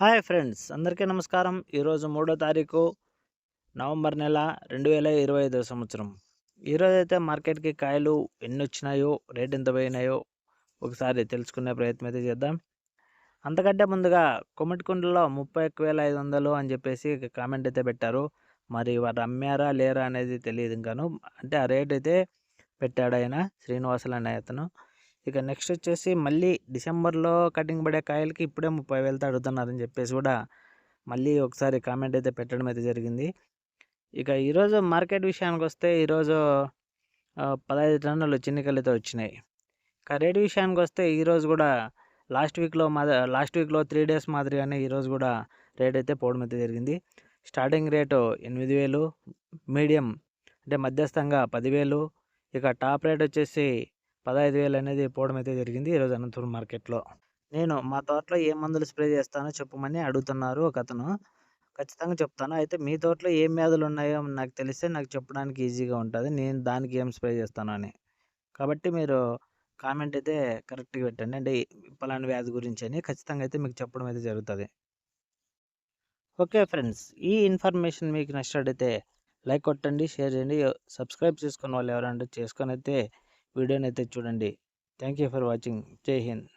Hi friends అందరికీ నమస్కారం. ఈరోజు మూడో తారీఖు నవంబర్ నెల రెండు వేల ఇరవై ఐదో సంవత్సరం. ఈరోజు అయితే మార్కెట్కి కాయలు ఎన్ని వచ్చినాయో రేట్ ఎంత పోయినాయో ఒకసారి తెలుసుకునే ప్రయత్నం అయితే చేద్దాం. అంతకంటే ముందుగా కొమ్మటికుండలో ముప్పై ఒక్క వేల ఐదు వందలు అని చెప్పేసి కామెంట్ అయితే పెట్టారు. మరి వారు అమ్మారా లేరా అనేది తెలియదు ఇంకాను. అంటే ఆ రేట్ అయితే పెట్టాడు ఆయన శ్రీనివాసులు అనే అతను. ఇక నెక్స్ట్ వచ్చేసి మళ్ళీ డిసెంబర్లో కటింగ్ పడే కాయలకి ఇప్పుడే ముప్పై వేలతో అడుగుతున్నారని చెప్పేసి కూడా మళ్ళీ ఒకసారి కామెంట్ అయితే పెట్టడం అయితే జరిగింది. ఇక ఈరోజు మార్కెట్ విషయానికి వస్తే ఈరోజు పదహైదు టన్నులు చిన్నికలతో వచ్చినాయి. ఇక రేట్ విషయానికి వస్తే ఈరోజు కూడా లాస్ట్ వీక్లో మా లాస్ట్ వీక్లో త్రీ డేస్ మాదిరిగానే ఈరోజు కూడా రేట్ అయితే పోవడం అయితే జరిగింది. స్టార్టింగ్ రేటు ఎనిమిది వేలు మీడియం అంటే మధ్యస్థంగా పదివేలు. ఇక టాప్ రేట్ వచ్చేసి పదహైదు వేలు అనేది పోవడం అయితే జరిగింది ఈరోజు అనంతపురం మార్కెట్లో. నేను మా తోటలో ఏ మందులు స్ప్రే చేస్తానో చెప్పమని అడుగుతున్నారు ఒక అతను ఖచ్చితంగా చెప్తాను. అయితే మీ తోటలో ఏం వ్యాధులు ఉన్నాయో నాకు తెలిస్తే నాకు చెప్పడానికి ఈజీగా ఉంటుంది. నేను దానికి ఏం స్ప్రే చేస్తాను అని. కాబట్టి మీరు కామెంట్ అయితే కరెక్ట్గా పెట్టండి. అంటే పలానా వ్యాధి గురించి అని ఖచ్చితంగా అయితే మీకు చెప్పడం అయితే జరుగుతుంది. ఓకే ఫ్రెండ్స్ ఈ ఇన్ఫర్మేషన్ మీకు నచ్చినట్టయితే లైక్ కొట్టండి షేర్ చేయండి. సబ్స్క్రైబ్ చేసుకున్న వాళ్ళు ఎవరంటే చేసుకొని అయితే వీడియోని అయితే చూడండి. Thank you for watching. Jai Hind.